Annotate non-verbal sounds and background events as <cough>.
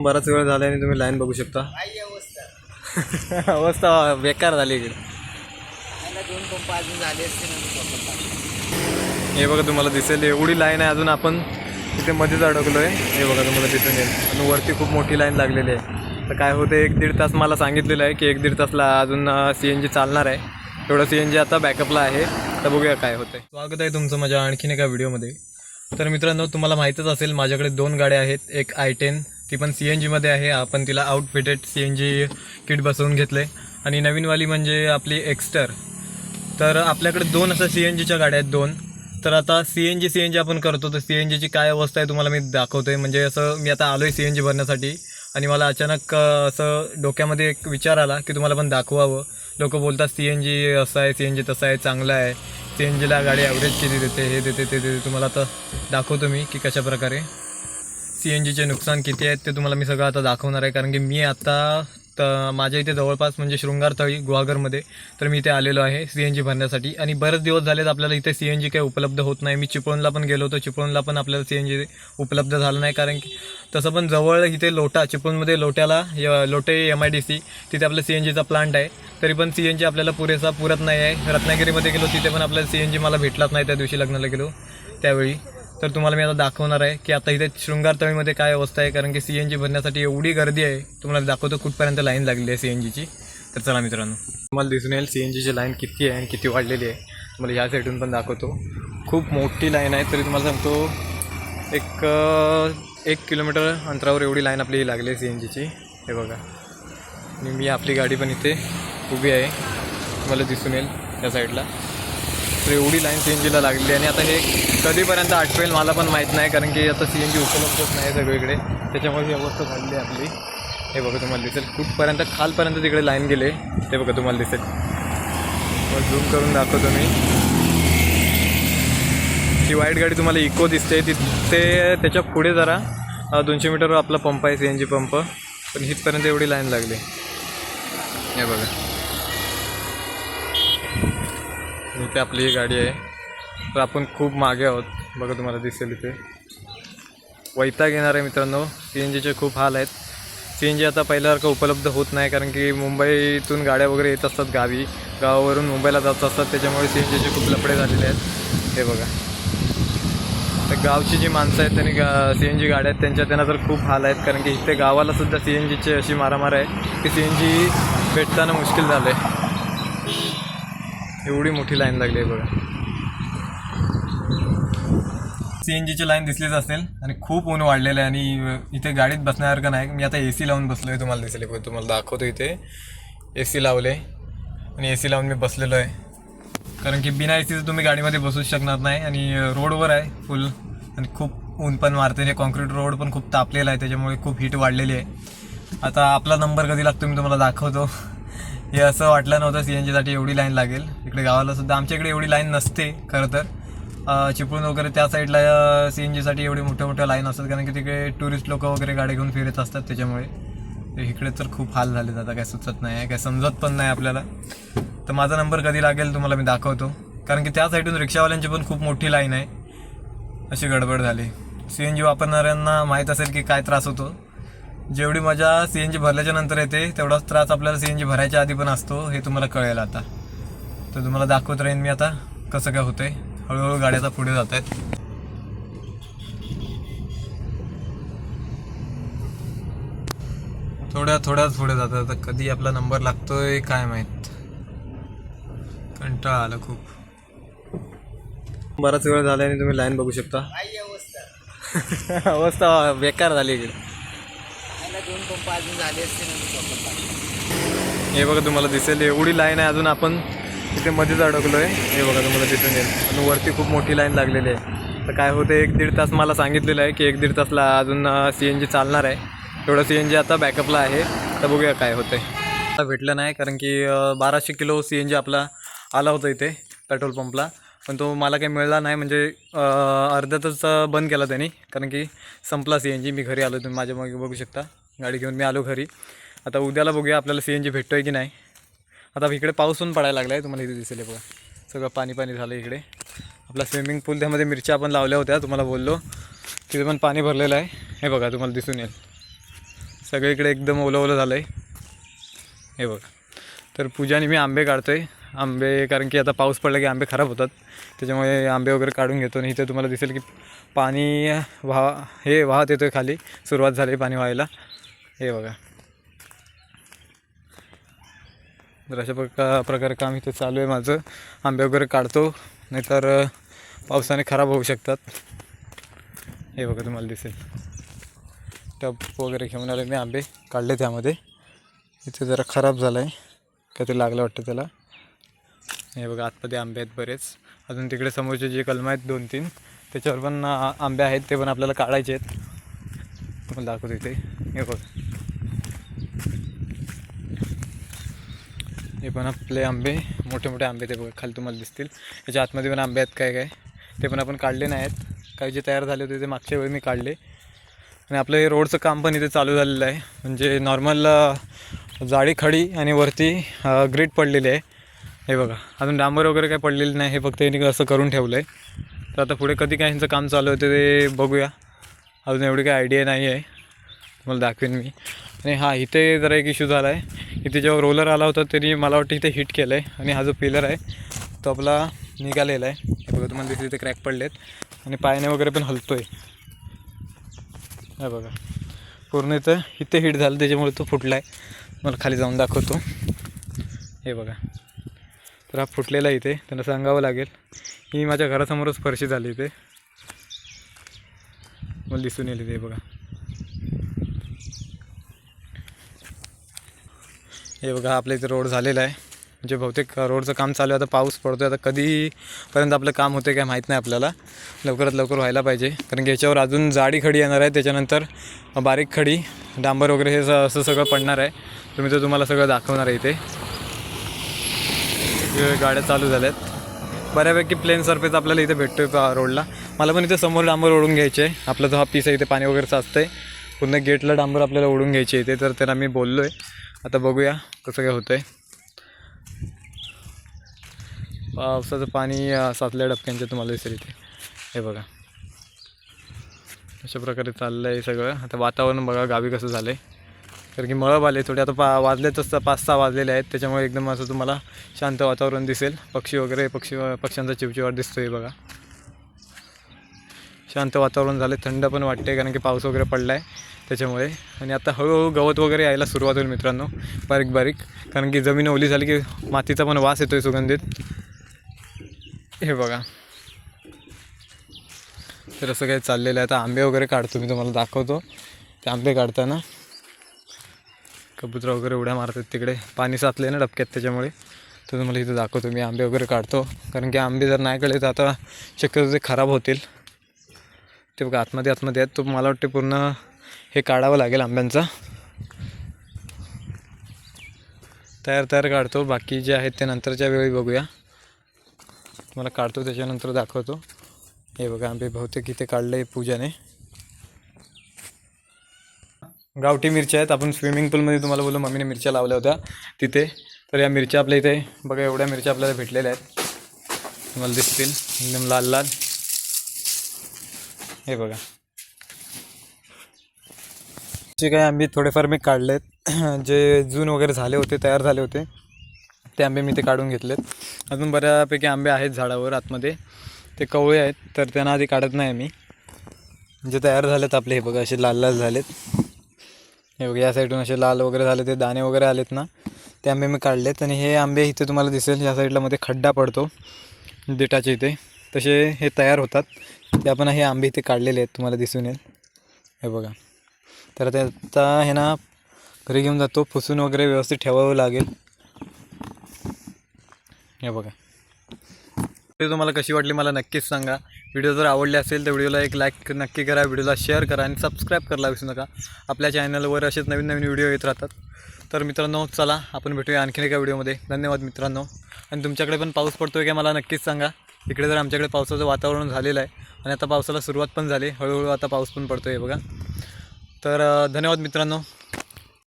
बराच वेळ झाला आणि तुम्ही लाईन बघू शकता. <laughs> अवस्था बेकार झाली इकडे दोन पंप अजून झाले हे बघा तुम्हाला दिसेल एवढी लाईन आहे अजून आपण तिथे मध्येच अडकलो आहे हे बघा तुम्हाला दिसून येईल. आणि वरती खूप मोठी लाईन लागलेली आहे. तर काय होतं एक दीड तास मला सांगितलेलं आहे की एक दीड तासला अजून सी एन जी चालणार आहे. तेवढं सी एन जी आता बॅकअपला आहे. तर बघूया काय होतं स्वागत आहे तुमचं माझ्या आणखीन एका व्हिडिओमध्ये तर मित्रांनो तुम्हाला माहीतच असेल माझ्याकडे दोन गाड्या आहेत. एक आय टेन ती पण सी एन जीमध्ये आहे. आपण तिला outfitted C N G kit बसवून घेतले आणि नवीनवाली म्हणजे आपली एक्स्टर तर आपल्याकडे दोन असं सी एन जीच्या गाड्या आहेत दोन. तर आता C N G C N G आपण करतो तर सी एन जीची काय अवस्था आहे तुम्हाला मी दाखवतोय. म्हणजे असं मी आता आलो आहे सी एन जी भरण्यासाठी. आणि मला अचानक असं डोक्यामध्ये एक विचार आला की तुम्हाला पण दाखवावं. लोक बोलतात सी एन जी असं आहे सी एन जी तसं आहे चांगलं आहे. सी एन जीला गाडी ॲव्हरेज किती देते हे देते ते देते. तुम्हाला आता दाखवतो मी की कशा प्रकारे सी एन जीचे नुकसान किती आहेत ते तुम्हाला मी सगळं आता दाखवणार आहे. कारण की मी आता तर माझ्या इथे जवळपास म्हणजे शृंगारथळी गुहागरमध्ये तर मी इथे आलेलो आहे सी एन जी भरण्यासाठी. आणि बरेच दिवस झालेत आपल्याला इथे सी एन जी काही उपलब्ध होत नाही. मी चिपळूणला पण गेलो होतो. चिपळूणला पण आपल्याला सी एन जी उपलब्ध झालं नाही. कारण की तसं पण जवळ इथे लोटा चिपळूणमध्ये लोट्याला य- Lote M I D C तिथे आपलं सी एन जीचा प्लांट आहे. तरी पण सी एन जी आपल्याला पुरेसा पुरत नाही आहे. रत्नागिरीमध्ये गेलो तिथे पण आपल्याला सी एन जी मला भेटलाच नाही त्या दिवशी लग्नाला गेलो त्यावेळी. तर तुम्हाला मी आता दाखवणार आहे की आता इथे शृंगार तळीमध्ये काय अवस्था आहे कारण की सी एन जी भरण्यासाठी एवढी गर्दी आहे. तुम्हाला दाखवतो कुठपर्यंत लाईन लागली आहे सी एन जीची तर चला मित्रांनो. तुम्हाला दिसून येईल सी एन जीची लाईन किती आहे आणि किती वाढलेली आहे. तुम्हाला ह्या साईडून पण दाखवतो. खूप मोठी लाईन आहे तरी तुम्हाला सांगतो एक एक किलोमीटर अंतरावर एवढी लाईन आपली लागली आहे सी एन जीची हे बघा. आणि मी आपली गाडी पण इथे उभी आहे. तुम्हाला दिसून येईल त्या साईडला तर एवढी लाईन सी एन जीला लागलेली आहे आणि आता हे कधीपर्यंत आठवेल मला पण माहीत नाही कारण की आता सी एन जी उपलब्धच नाही सगळीकडे. त्याच्यामुळे ही अवस्था झालेली आहे आपली. हे बघा तुम्हाला दिसेल. कुठपर्यंत खालपर्यंत तिकडे लाईन गेले ते बघा तुम्हाला दिसेल. मग झूम करून दाखवतो मी. ती वाईट गाडी तुम्हाला इको दिसते. तिथे त्याच्या पुढे जरा दोनशे मीटरवर आपला पंप आहे सी एन जी पंप. पण इथपर्यंत एवढी लाईन लागली. हे बघा. इथे आपली ही गाडी आहे. तर आपण खूप मागे आहोत. बघा तुम्हाला दिसेल इथे. वैताग येणार आहे मित्रांनो. सी एन जीचे खूप हाल आहेत. सी एन जी आता पहिल्यासारखं उपलब्ध होत नाही कारण की मुंबईतून गाड्या वगैरे येत असतात गावी. गावावरून मुंबईला जात असतात. त्याच्यामुळे सी एन जीचे खूप लफडे झालेले आहेत. हे बघा. तर गावची जी माणसं आहेत त्यांनी गा सी एन जी गाड्या आहेत. त्यांच्या त्यांना तर खूप हाल आहेत. कारण की इथे गावाला सुद्धा सी एन जीची अशी मारामार आहे की सी एन जी भेटताना मुश्किल झालं आहे एवढी मोठी लाईन लागली आहे बघा. सी एन जीची लाईन दिसलीच असेल आणि खूप ऊन वाढलेलं आहे आणि इथे गाडीत बसण्यासारखं नाही. मी आता ए सी लावून बसलो आहे तुम्हाला दिसले. बघा तुम्हाला दाखवतो इथे. ए सी लावले. आणि ए सी लावून मी बसलेलो आहे. कारण की बिना ए सीचं तुम्ही गाडीमध्ये बसूच शकणार नाही आणि रोडवर आहे फुल आणि खूप ऊन पण मारते हे कॉन्क्रीट रोड पण खूप तापलेला आहे त्याच्यामुळे खूप हीट वाढलेली आहे. आता आपला नंबर कधी लागतो मी तुम्हाला दाखवतो. हे असं वाटलं नव्हतं सी एन जीसाठी एवढी लाईन लागेल. इकडे गावाला सुद्धा आमच्या इकडे एवढी लाईन नसते खरं तर. चिपळूण वगैरे त्या साईडला सी एन जीसाठी एवढी मोठ्या मोठ्या लाईन असतात कारण की तिकडे टुरिस्ट लोक वगैरे गाडी घेऊन फिरत असतात त्याच्यामुळे. इकडे तर खूप हाल झाले आता काय सुचत नाही काय समजत पण नाही आपल्याला. तर माझा नंबर कधी लागेल तुम्हाला मी दाखवतो. कारण की त्या साईडून रिक्षावाल्यांची पण खूप मोठी लाईन आहे. अशी गडबड झाली. सी एन जी वापरणाऱ्यांना माहीत असेल की काय त्रास होतो. जेवढी मजा सी एन जी भरल्याच्या नंतर येते तेवढाच त्रास आपल्याला सी एन जी भरायच्या आधी पण असतो हे तुम्हाला कळेल आता. तर तुम्हाला दाखवत राहीन मी आता कसं काय होतंय. हळूहळू गाड्याचा पुढे जात आहेत. थोड्या थोड्याच पुढे जातात. आता कधी आपला नंबर लागतोय काय माहीत. कंटाळा आला खूप. बराच वेळ झाला आणि तुम्ही लाईन बघू शकता. <laughs> अवस्था बेकार झाली इकडे. दोन पंप अजून झाले असते हे बघा तुम्हाला दिसेल एवढी लाईन आहे अजून आपण तिथे मध्येच अडकलो आहे हे बघा तुम्हाला दिसून येईल. आणि वरती खूप मोठी लाईन लागलेली आहे. तर काय होतं एक दीड तास मला सांगितलेलं आहे की एक दीड तासला अजून सी एन जी चालणार आहे. तेवढं सी एन जी आता बॅकअपला आहे. तर बघूया काय होतं आहे आता भेटलं नाही कारण की बाराशे किलो सी एन जी आपला आला होता इथे पेट्रोल पंपला पण तो मला काही मिळाला नाही म्हणजे अर्ध्यातच बंद केला त्यांनी. कारण की संपला सी एन जी मी घरी आलो तुम्ही माझ्या मागे बघू शकता. गाडी घेऊन मी आलो घरी. आता उद्याला बघूया आपल्याला सी एन जी भेटतो आहे की नाही. आता इकडे पाऊस पण पडायला लागला आहे तुम्हाला इथे दिसेल बघा. सगळं पाणी पाणी झालं इकडे. आपला स्विमिंग पूल त्यामध्ये मिरच्या आपण लावल्या होत्या तुम्हाला बोललो. तिथे पण पाणी भरलेलं आहे. हे बघा तुम्हाला दिसून येईल. सगळीकडे एकदम ओलं ओलं झालं आहे हे बघा. तर पूजाने मी आंबे काढतो आहे आंबे कारण की आता पाऊस पडला की आंबे खराब होतात. त्याच्यामुळे आंबे वगैरे काढून घेतो आणि इथे तुम्हाला दिसेल की पाणी वाहा हे वाहत येतो आहे खाली. सुरुवात झाली पाणी व्हायला. हे बघा. तर अशा प्रका प्रकारे काम इथे चालू आहे माझं. आंबे वगैरे काढतो नाहीतर पावसाने खराब होऊ शकतात. हे बघा तुम्हाला दिसेल. टप वगैरे घेऊन आले मी आंबे काढले त्यामध्ये. इथे जरा खराब झालं आहे काहीतरी लागलं वाटतं त्याला. हे बघा आतमध्ये आंबे आहेत बरेच. अजून तिकडे समोरचे जे कलम आहेत दोन तीन त्याच्यावर पण आंबे आहेत ते पण आपल्याला काढायचे आहेत. तुम्हाला दाखवतो इथे. हे बघा. हे पण आपले आंबे मोठे मोठे आंबे ते बघा खाली तुम्हाला दिसतील. त्याच्या आतमध्ये पण आंबे आहेत काय काय ते पण आपण काढले नाही आहेत. काही जे तयार झाले होते ते मागच्या वेळी मी काढले. आणि आपलं हे रोडचं काम पण इथे चालू झालेलं आहे. म्हणजे नॉर्मल जाळी खडी आणि वरती ग्रीट पडलेली आहे. हे बघा अजून डांबर वगैरे काही पडलेलं नाही हे फक्त यांनी असं करून ठेवलं आहे तर आता पुढे कधी काय ह्यांचं काम चालू होतं ते बघूया. अजून एवढी काही आयडिया नाही आहे तुम्हाला दाखवेन मी. आणि हा इथे जरा एक इश्यू झाला आहे इथे जेव्हा रोलर आला होता त्यांनी मला वाटतं इथे हिट केलं आहे आणि हा जो पिलर आहे तो आपला निघालेला आहे. बघा तुम्हाला दिसले इथे क्रॅक पडलेत. आणि पायाने वगैरे पण हलतो आहे बघा. पूर्ण इथं इथे हिट झालं त्याच्यामुळे तो फुटला आहे मला खाली जाऊन दाखवतो. हे बघा. तर हा फुटलेला आहे इथे. त्यांना सांगावं लागेल. ही माझ्या घरासमोरच फरशी झाली इथे. मला दिसून येईल इथे बघा. हे बघा आपल्या इथे रोड झालेला आहे. म्हणजे बहुतेक रोडचं काम चालू आहे. आता पाऊस पडतो आहे आता कधीपर्यंत आपलं काम होते काय माहीत नाही आपल्याला. लवकरात लवकर व्हायला पाहिजे. कारण की याच्यावर अजून जाडी खडी येणार आहे. त्याच्यानंतर बारीक खडी डांबर वगैरे हे स- असं सगळं पडणार आहे. तर मी तर तुम्हाला सगळं दाखवणार आहे इथे. गाड्या चालू झाल्यात. बऱ्यापैकी प्लेन सरफेस आपल्याला इथे भेटतो आहे रोडला. मला पण इथे समोर डांबर ओढून घ्यायचे आहे. आपला जो हा पीस आहे इथे पाणी वगैरे साचतं आहे पुन्हा गेटला डांबर आपल्याला ओढून घ्यायचे इथे. तर त्यांना मी बोललो आहे आता बघूया कसं काय होतं आहे पावसाचं पाणी साचल्या डबक्यांच्या तुम्हाला दिसेल इथे हे बघा. अशा प्रकारे चाललं आहे सगळं. आता वातावरण बघा गावी कसं झालं आहे कारण की मळब आले थोडे. आता पा वाजले तसं पाच सहा वाजलेले आहेत. त्याच्यामुळे एकदम असं तुम्हाला शांत वातावरण दिसेल. पक्षी वगैरे पक्षी पक्ष्यांचा चिवचिवाट आहे बघा. शांत वातावरण झालं थंड पण वाटते कारण की पाऊस वगैरे पडला आहे त्याच्यामुळे. आणि आता हळूहळू गवत वगैरे यायला सुरुवात होईल मित्रांनो बारीक बारीक. कारण की जमीन ओली झाली की मातीचा पण वास येतो आहे सुगंधित. हे बघा. तर असं काही चाललेलं आहे. आता आंबे वगैरे काढतो मी तुम्हाला दाखवतो. ते आंबे काढताना कबूतर वगैरे उड्या मारतात तिकडे. पाणी साचले ना डबक्यात त्याच्यामुळे. तर तुम्हाला इथं दाखवतो मी आंबे वगैरे काढतो. कारण की आंबे जर नाही कळले तर आता शक्यतो ते खराब होतील. ते बघा आतमध्ये आतमध्ये आहेत. तो मला वाटते पूर्ण हे काढावं लागेल आंब्यांचा. तयार तयार काढतो. बाकी जे आहेत ते नंतरच्या वेळी बघूया. तुम्हाला काढतो त्याच्यानंतर दाखवतो. हे बघा आंबे बहुतेक इथे काढले पूजाने. गावठी मिरच्या आहेत. आपण स्विमिंग पूलमध्ये तुम्हाला बोललो मम्मीने मिरच्या लावल्या होत्या तिथे. तर या मिरच्या आपल्या इथे बघा एवढ्या मिरच्या आपल्याला भेटलेल्या आहेत. तुम्हाला दिसतील. एकदम लाल लाल. हे बघा. जे काही आंबे थोडेफार मी काढलेत <clears throat> जे जून वगैरे झाले होते तयार झाले होते ते आंबे मी ते काढून घेतलेत. अजून बऱ्यापैकी आंबे आहेत झाडावर आतमध्ये. ते कवळे आहेत तर त्यांना आधी काढत नाही मी जे तयार झालेत आपले हे बघा असे लाल लाल झालेत. हे बघा या साईडून असे लाल वगैरे झाले ते दाणे वगैरे आलेत ना ते आंबे मी काढलेत. आणि हे आंबे इथे तुम्हाला दिसेल या साईडला मध्ये खड्डा पडतो देठाच्या इथे. तसे हे तयार होतात. ते आपण हे आंबे इथे काढलेले आहेत तुम्हाला दिसून येईल. हे बघा. तर त्याचा हे ना घरी घेऊन जातो. पुसून वगैरे व्यवस्थित ठेवावं लागेल. हे बघा. ते तुम्हाला कशी वाटली मला नक्कीच सांगा. व्हिडिओ जर आवडले असेल तर व्हिडिओला एक लाईक नक्की करा व्हिडिओला शेअर करा आणि सबस्क्राईब करायला विसरू नका. आपल्या चॅनलवर असेच नवीन नवीन व्हिडिओ येत राहतात. तर मित्रांनो चला आपण भेटूया आणखीन एका व्हिडिओमध्ये. धन्यवाद मित्रांनो. आणि तुमच्याकडे पण पाऊस पडतो आहे का मला नक्कीच सांगा. इकडे तर आमच्याकडे पावसाचं वातावरण झालेलं आहे आणि आता पावसाला सुरुवात पण झाली हळूहळू आता पाऊस पण पडतो आहे बघा. तर धन्यवाद मित्रांनो.